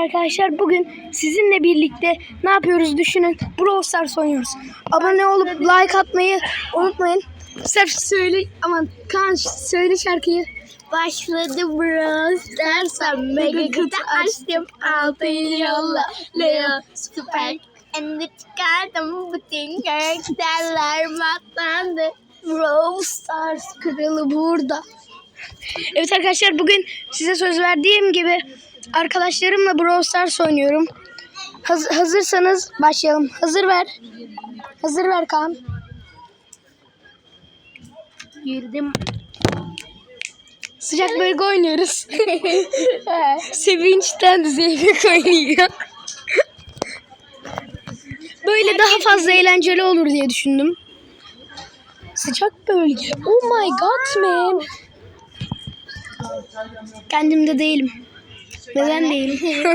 arkadaşlar. Bugün sizinle birlikte ne yapıyoruz düşünün. Brawl Stars oynuyoruz. Abone olup like atmayı unutmayın. Sef söyle aman Kaan söyle şarkıyı. Başladı Brawl Stars'a mega kutu açtım altın yolla Leo süper Ende çıkardım bütün karakterler matlandı Brawl Stars kralı burada. Evet arkadaşlar bugün size söz verdiğim gibi arkadaşlarımla Brawl Stars oynuyorum. Haz- hazırsanız başlayalım. Hazır ver. Hazır ver Kaan. Girdim Sıcak bölge oynuyoruz. Sevinçten zevk oynuyor. Böyle daha fazla eğlenceli olur diye düşündüm. Sıcak bölge. Oh my god man. Kendimde değilim. Neden değilim?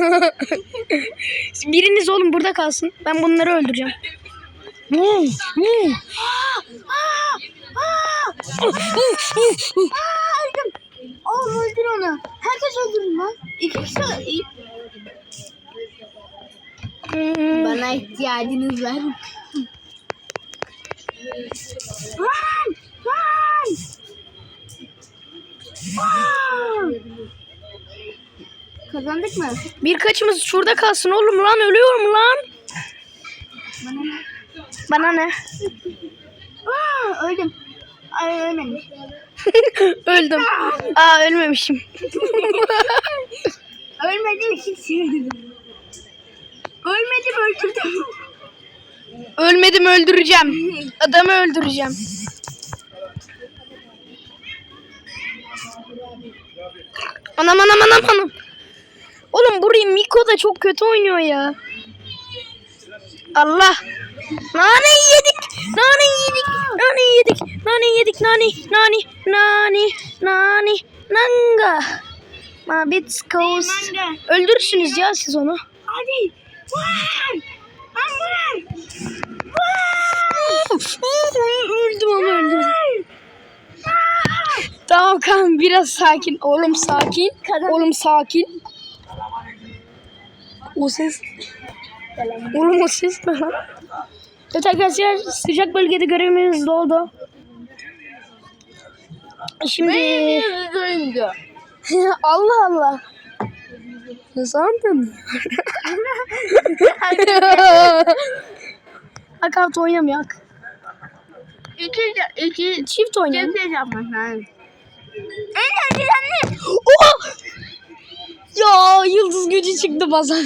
Biriniz oğlum burada kalsın. Ben bunları öldüreceğim. Oğlum öldür onu Herkes öldürün lan İki kişi. Bana ihtiyacınız var Run! Run! Run! Kazandık mı? Birkaçımız şurada kalsın oğlum lan ölüyorum lan. Bana ne? Aa, öldüm. Ay ölmedim. Öldüm. Aa ölmemişim. Ölmedim için sinirlendim. Ölmedim öldürdüm. Ölmedim öldüreceğim. Adamı öldüreceğim. Anam anam anam anam. Oğlum burayı Miko da çok kötü oynuyor ya. Allah. Nane yedik. Nane yedik. Nane yedik. Nane yedik. Nane. Nane. Nane. Nane. Nanga. Goes. Nanga. Öldürürsünüz ya siz onu. Hadi. Öldüm ama öldüm. Tamam kan biraz sakin. Oğlum sakin. Oğlum sakin. O ses. Oğlum o ses ne lan? Evet arkadaşlar sıcak bölgede görevimiz doldu. Şimdi. Allah Allah. Ne sandın? Akart oynamayak. İki, iki, Çift oynayalım. Kimse yapmaz lan. Oha! Ya yıldız gücü çıktı bazen.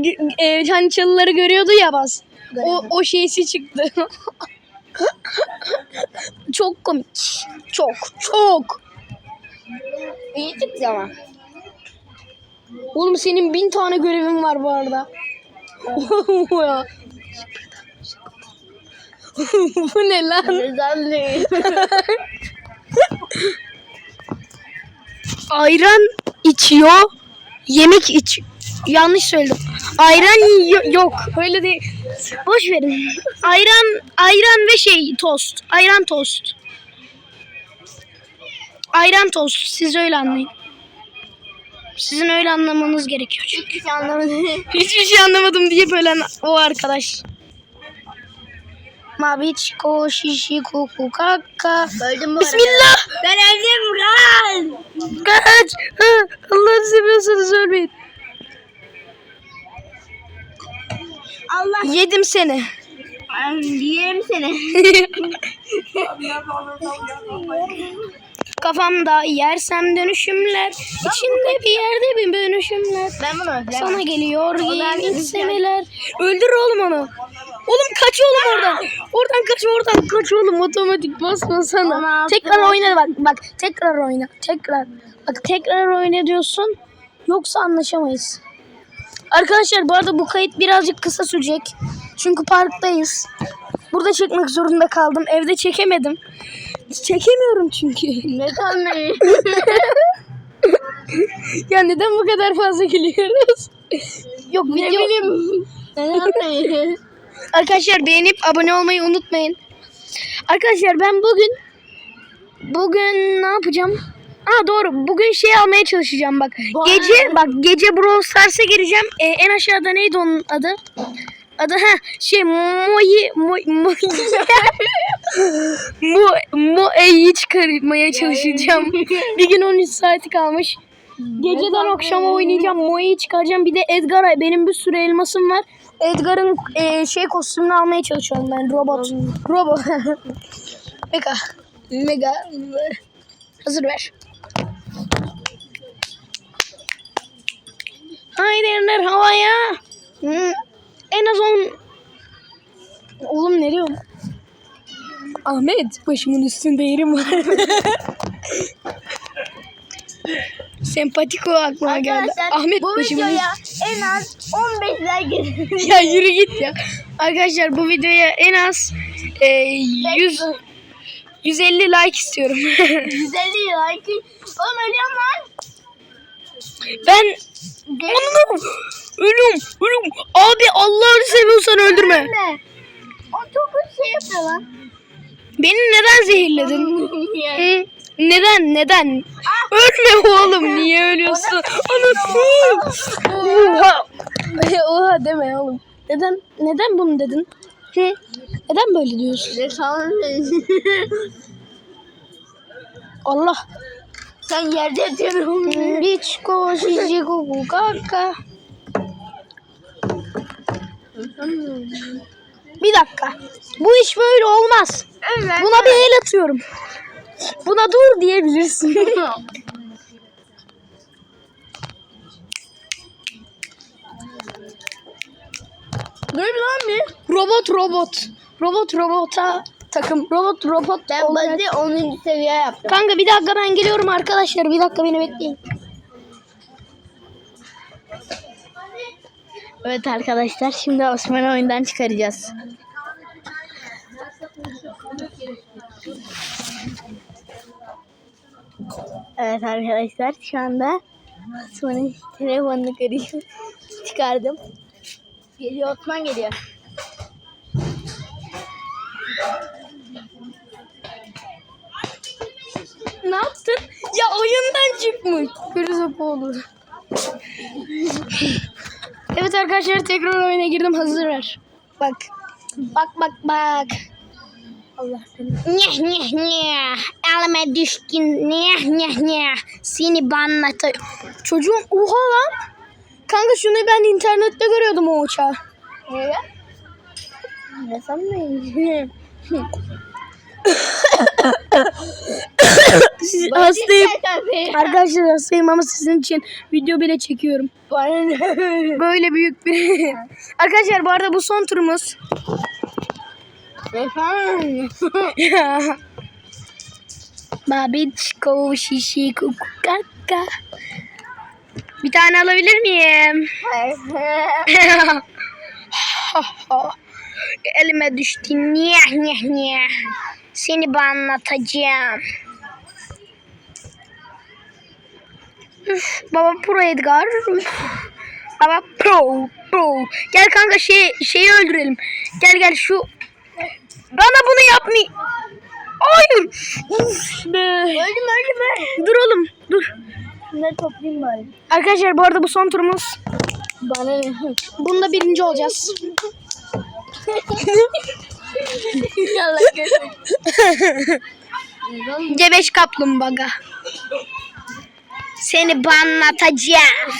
G- e, hani çalıları görüyordu ya bas. O, o şeysi çıktı. çok komik. Çok çok. İyi çıktı ama. Oğlum senin bin tane görevin var bu arada. Ya. bu ne lan? Güzelliği. ayran içiyor, yemek iç. Yanlış söyledim. Ayran yok. Öyle değil. Boş verin. Ayran, ayran ve şey tost. Ayran tost. Ayran tost. Siz öyle anlayın. Sizin öyle anlamanız gerekiyor. çünkü. Hiç anlamadım. Hiçbir şey anlamadım diye bölen o arkadaş. Mavi çiko şişi kuku kaka. Öldüm bu arada. Bismillah. Ben öldüm lan. Kaç. Allah'ını seviyorsanız ölmeyin. Allah. Yedim seni. Yerim seni. Kafamda yersem dönüşümler. İçinde bir yerde bir dönüşümler. Ben bunu öldüremem. Sana geliyor de semeler. Öldür oğlum onu. Oğlum kaç oğlum oradan. Oradan kaç oradan kaç oğlum otomatik basma Ona sana. altı Tekrar oyna bak bak tekrar oyna tekrar. Bak tekrar oyna diyorsun. Yoksa anlaşamayız. Arkadaşlar bu arada bu kayıt birazcık kısa sürecek. Çünkü parktayız. Burada çekmek zorunda kaldım. Evde çekemedim. Çekemiyorum çünkü. Neden ne? ya neden bu kadar fazla gülüyoruz? Yok Ne video. bileyim. Neden ne? Arkadaşlar beğenip abone olmayı unutmayın. Arkadaşlar ben bugün bugün ne yapacağım? Aa doğru. Bugün şey almaya çalışacağım bak. Gece bak gece Brawl Stars'a gireceğim. Ee, en aşağıda neydi onun adı? Adı ha şey Mo'yi Mo Mo Mo Mo'yi çıkarmaya çalışacağım. bir gün 13 saati kalmış. Geceden akşama oynayacağım. Mo'yu çıkaracağım. Bir de Edgar'a benim bir sürü elmasım var. Edgar'ın e, şey kostümünü almaya çalışıyorum ben. Robot. Robot. Mega. Mega. Hazır ver. Haydi eller havaya. Hı. En az on... Oğlum ne diyorsun? Ahmet başımın üstünde yerim var. Sempatik o aklıma geldi. Arkadaşlar Ahmet bu başımın videoya en az 15 like ya yürü git ya. Arkadaşlar bu videoya en az e, 100 150 like istiyorum. 150 like. Oğlum ölüyorum lan. ben Anladım. Ölüm, ölüm. Abi Allah'ını seviyorsan öldürme. Ne? O çok şey yapıyor lan. Beni neden zehirledin? Hı? Neden, neden? Ölme oğlum, niye ölüyorsun? Anasını. Oha. Oha deme oğlum. Neden, neden bunu dedin? Hı? Neden böyle diyorsun? Allah. Sen yerde yatıyorsun. Biçko, şişiko, kaka. Bir dakika. Bu iş böyle olmaz. Evet. Buna bir el atıyorum. Buna dur diyebilirsin. Dur lan bir. robot robot. Robot robota takım. Robot robot Ben olarak- bazı 10. seviye yaptım. Kanka bir dakika ben geliyorum arkadaşlar. Bir dakika beni bekleyin. Evet arkadaşlar şimdi Osman'ı oyundan çıkaracağız. Evet arkadaşlar şu anda Osman'ın telefonunu kırıyorum. Çıkardım. Geliyor Osman geliyor. Ne yaptın? Ya oyundan çıkmış. Gürüzop olur. evet arkadaşlar tekrar oyuna girdim. Hazır ver. Bak. Bak bak bak. Allah seni. Nyeh nyeh nyeh. Elime düşkün. Nyeh nyeh nyeh. Seni banlatı. Çocuğum oha lan. Kanka şunu ben internette görüyordum o uçağı. Evet. Ne sandın? Siz hastayım. Arkadaşlar hastayım ama sizin için video bile çekiyorum. Böyle büyük bir... Arkadaşlar bu arada bu son turumuz. Babiçko şişi kuku kaka. Bir tane alabilir miyim? Elime düştü. Nyeh nyeh nyeh. Seni ben anlatacağım. Üf, baba pro Edgar. Üf. Baba pro pro. Gel kanka şey şeyi öldürelim. Gel gel şu. Bana bunu yapmayın. Hayır. Uf be. öldüm öldüm ben. Dur oğlum dur. Şunları toplayayım bari. Arkadaşlar bu arada bu son turumuz. Bana ne? Bunda birinci olacağız. Yallah. Gebeş kaplumbağa. Seni banlatacağım.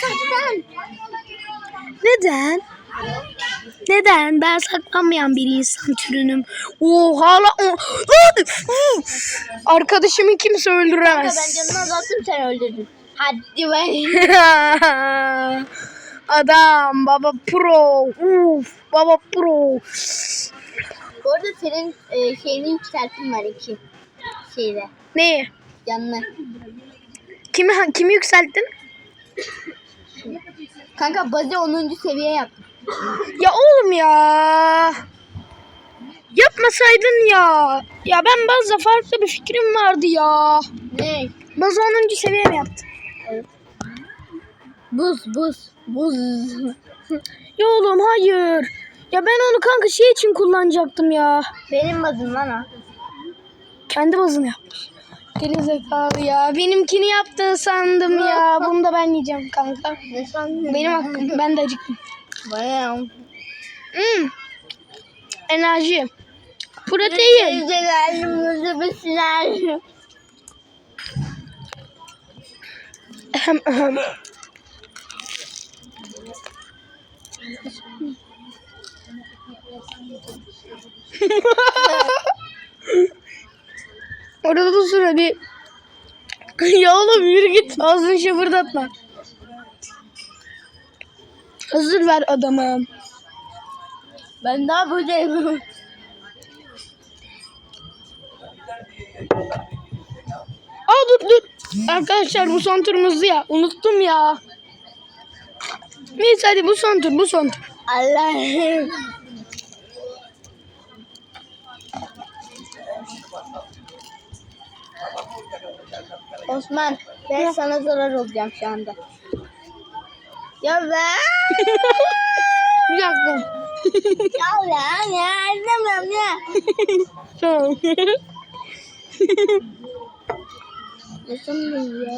Neden? Neden? Ben saklanmayan bir insan türünüm. Oo hala! Arkadaşımı kimse Ben öldüremez. canını azalttım sen öldürdün. Hadi be. Adam baba pro. Uf baba pro. Bu arada senin e, şeyini yükselttim var iki şeyde. Ne? Canını. Kimi kimi yükselttin? Kanka bazı 10. seviye yaptım. Ya oğlum ya. Yapmasaydın ya. Ya ben bazı farklı bir fikrim vardı ya. Ne? Bazı 10. seviye mi yaptın? Buz buz. Buz. Ya oğlum hayır. Ya ben onu kanka şey için kullanacaktım ya. Benim bazım lan o. Kendi bazını yapmış. Gerizekalı ya. Benimkini yaptın sandım ya. Bunu da ben yiyeceğim kanka. Ne sandın? Benim hakkım. Ben de acıktım. Bayağı. Hmm. Enerji. Protein. Ahem, ahem. Orada da sıra bir... ya oğlum yürü git. Ağzını şıpırdatma. Hazır ver adamı. Ben daha buradayım. Aa dur dur. Arkadaşlar bu son turumuzdu ya. Unuttum ya. Neyse hadi bu son tur bu son tur. Allah'ım. Osman ben sana zarar olacağım şu anda. Ya ben Bir dakika. ya lan ya anlamam ya. Tamam. Nasıl ya?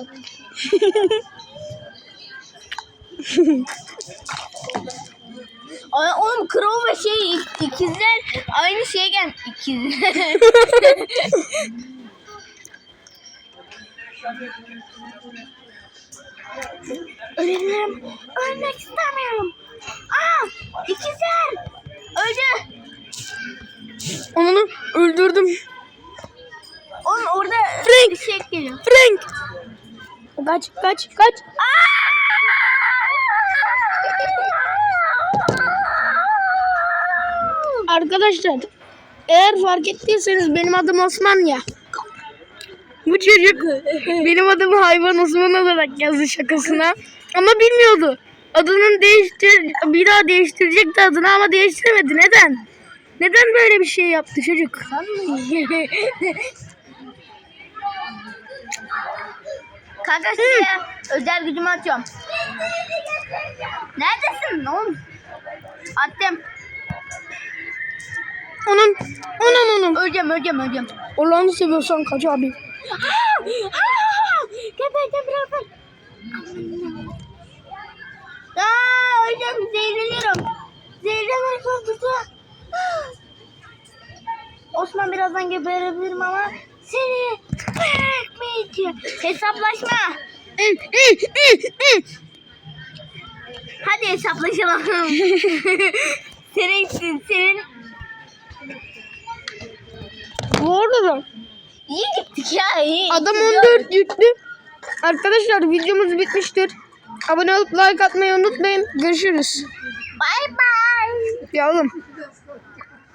Ay oğlum Crow ve şey ik- ikizler aynı şeye gel ikizler. Ölürüm. Ölmek istemiyorum. Aa ikizler. Öldü. Onu öldürdüm. Oğlum orada Frank. bir şey geliyor. Frank. Kaç kaç kaç. Arkadaşlar eğer fark ettiyseniz benim adım Osman ya. Bu çocuk benim adımı hayvan Osman olarak yazdı şakasına. Ama bilmiyordu. Adının değiştir bir daha değiştirecekti adını ama değiştiremedi. Neden? Neden böyle bir şey yaptı çocuk? Kanka size özel gücümü atıyorum. Neredesin oğlum? Attım. Onun, onun, onun. Öleceğim öleceğim öleceğim. Allah'ını seviyorsan kaç abi. Geberdim birazdan. Aa öleceğim zehirleniyorum. Zehirlenir korkusu. Osman birazdan geberebilirim ama seni bırakmayacağım. Hesaplaşma. Hadi hesaplaşalım. senin, senin Bu arada iyi gittik ya iyi. adam Gidiyor. 14 yüklü. Arkadaşlar videomuz bitmiştir. Abone olup like atmayı unutmayın. Görüşürüz. Bye bye. Ya oğlum